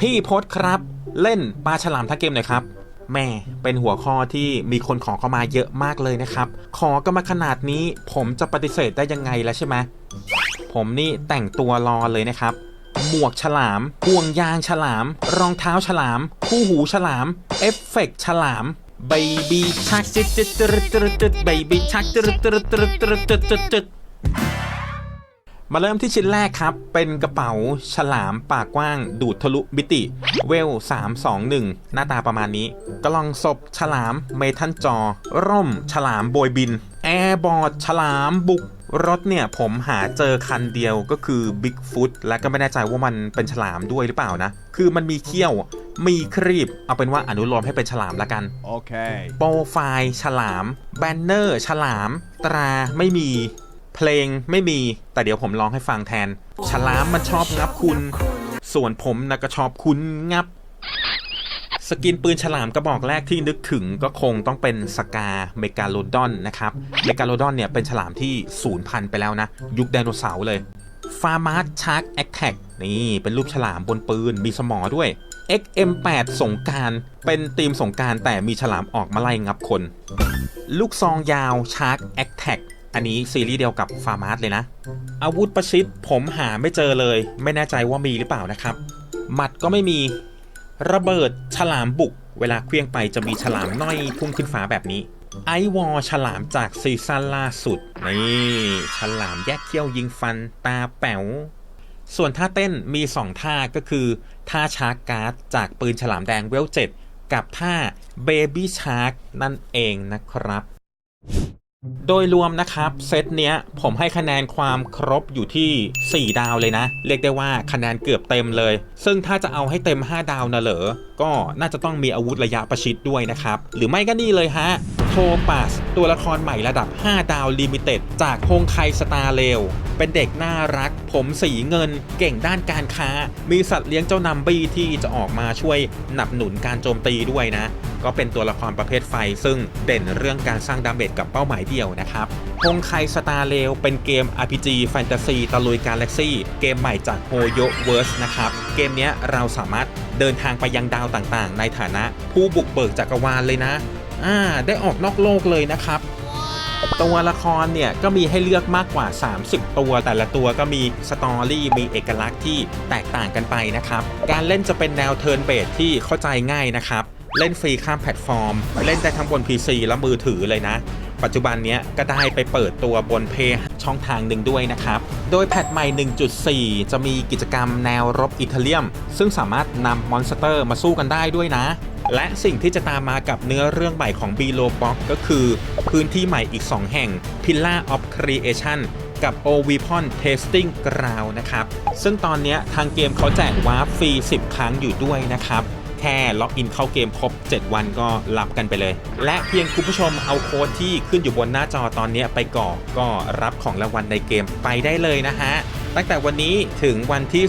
พี่พศครับ เล่นปลาฉลามทักเกมหน่อยครับแม่เป็นหัวข้อที่มีคนขอเข้ามาเยอะมากเลยนะครับ ขอกันมาขนาดนี้ ผมจะปฏิเสธได้ยังไงแล้วใช่ไหมผมนี่แต่งตัวรอเลยนะครับ หมวกฉลามห่วงยางฉลาม รองเท้าฉลาม คู่หูฉลาม เอฟเฟกต์ฉลาม b บบี้ชักจึ๊ดจึ๊ดจึ๊ดจึ๊ดจึ๊ดบบี้ชักจึ๊ดจึ๊ดจึ๊ดจึ๊ดจึ๊ดจึ๊ดจึ๊ด มาเริ่มที่ชิ้นแรกครับ เป็นกระเป๋าฉลามปากกว้าง ดูดทะลุมิติ เวล 321 หน้าตาประมาณนี้กล่องศพฉลามเมทัลจอ ร่ม ฉลามโบยบิน แอร์บอร์ด ฉลามบุกรถเนี่ยผมหาเจอคันเดียวก็คือ Bigfoot และก็ไม่แน่ใจว่ามันเป็นฉลามด้วยหรือเปล่านะ คือมันมีเขี้ยว มีครีบ เอาเป็นว่าอนุโลมให้เป็นฉลามละกัน Okay. โปรไฟล์ฉลาม แบนเนอร์ ฉลาม ตราไม่มี เพลงไม่มีแต่เดี๋ยวผมร้องให้ฟังแทน ฉลามมันชอบงับคุณ ส่วนผมนะก็ชอบคุณงับ สกินปืนฉลามกระบอกแรกที่นึกถึงก็คงต้องเป็นสกาเมกาโลดอนนะครับ เมกาโลดอนเนี่ยเป็นฉลามที่สูญพันธุ์ไปแล้วนะ ยุคไดโนเสาร์เลยฟาร์มาร์ชาร์กแอคแท็กนี่เป็นรูปฉลามบนปืนมีสมอด้วย XM8 สงการเป็นทีมสงการแต่มีฉลามออกมาไล่งับคน ลูกซองยาว Shark Attack อั อันนี้ซีรีส์เดียวกับฟาร์มาร์เลยนะ อาวุธประชิดผมหาไม่เจอเลย ไม่แน่ใจว่ามีหรือเปล่านะครับ หมัดก็ไม่มี ระเบิดฉลามบุก เวลาเคลื่องไปจะมีฉลามน้อยพุ่งขึ้นฟ้าแบบนี้ ไอวอลฉลามจากซีซั่นล่าสุด นี่ฉลามแยกเขี้ยวยิงฟันตาแป๋วส่วนท่าเต้นมี 2 ท่าก็คือ ท่าชาร์กการ์ดจากปืนฉลามแดงเวลเจ็ดกับท่าเบบี้ชาร์กนั่นเองนะครับ โดยรวมนะครับเซตเนี้ยผมให้คะแนนความครบอยู่ที่ 4 ดาวเลยนะ เรียกได้ว่าคะแนนเกือบเต็มเลย ซึ่งถ้าจะเอาให้เต็ม 5 ดาวนะเหรอ ก็น่าจะต้องมีอาวุธระยะประชิดด้วยนะครับ หรือไม่ก็นี่เลยฮะโทปัสตัวละครใหม่ระดับ 5 ดาวลิมิเต็ดจากคงไคสตาร์เลว เป็นเด็กน่ารัก ผมสีเงิน เก่งด้านการค้า มีสัตว์เลี้ยงเจ้านัมบี้ที่จะออกมาช่วยหนับหนุนการโจมตีด้วยนะ ก็เป็นตัวละครประเภทไฟ ซึ่งเด่นเรื่องการสร้างดาเมจกับเป้าหมายเดียวนะครับฮงไคสตาร์เลวเป็นเกม RPG แฟนตาซีตะลุยกาแล็กซี่ เกมใหม่จากโฮโยเวิร์สนะครับ เกมนี้เราสามารถเดินทางไปยังดาวต่างๆ ในฐานะ ผู้บุกเบิกจักรวาลเลยนะ อ่า ได้ออกนอกโลกเลยนะครับ ตัวละครเนี่ยก็มีให้เลือกมากกว่า 30 ตัว แต่ละตัวก็มีสตอรี่มีเอกลักษณ์ที่แตกต่างกันไปนะครับ การเล่นจะเป็นแนวเทิร์นเบสที่เข้าใจง่ายนะครับ เล่นฟรีข้ามแพลตฟอร์ม เล่นได้ทั้งบน PC และมือถือเลยนะ ปัจจุบันนี้ก็ได้ไปเปิดตัวบนเพย์ช่องทางหนึ่งด้วยนะครับ โดยแพทใหม่ 1.4 จะมีกิจกรรมแนวรบอิตาเลียม ซึ่งสามารถนำมอนสเตอร์มาสู้กันได้ด้วยนะ และสิ่งที่จะตามมากับเนื้อเรื่องใหม่ของ b l o b o x ก็คือ พื้นที่ใหม่อีก 2 แห่ง Pillar of Creation กับ o v i p o n Tasting Ground นะครับ ซึ่งตอนนี้ทางเกมเขาแจกวาร์ปฟรี 10 ครั้งอยู่ด้วยนะครับ แค่ล็อกอินเข้าเกมครบ 7 วันก็รับกันไปเลย และเพียงคุณผู้ชมเอาโค้ดที่ขึ้นอยู่บนหน้าจอตอนนี้ไปกรอกก็รับของรางวัลในเกมไปได้เลยนะฮะ ตั้งแต่วันนี้ถึงวันที่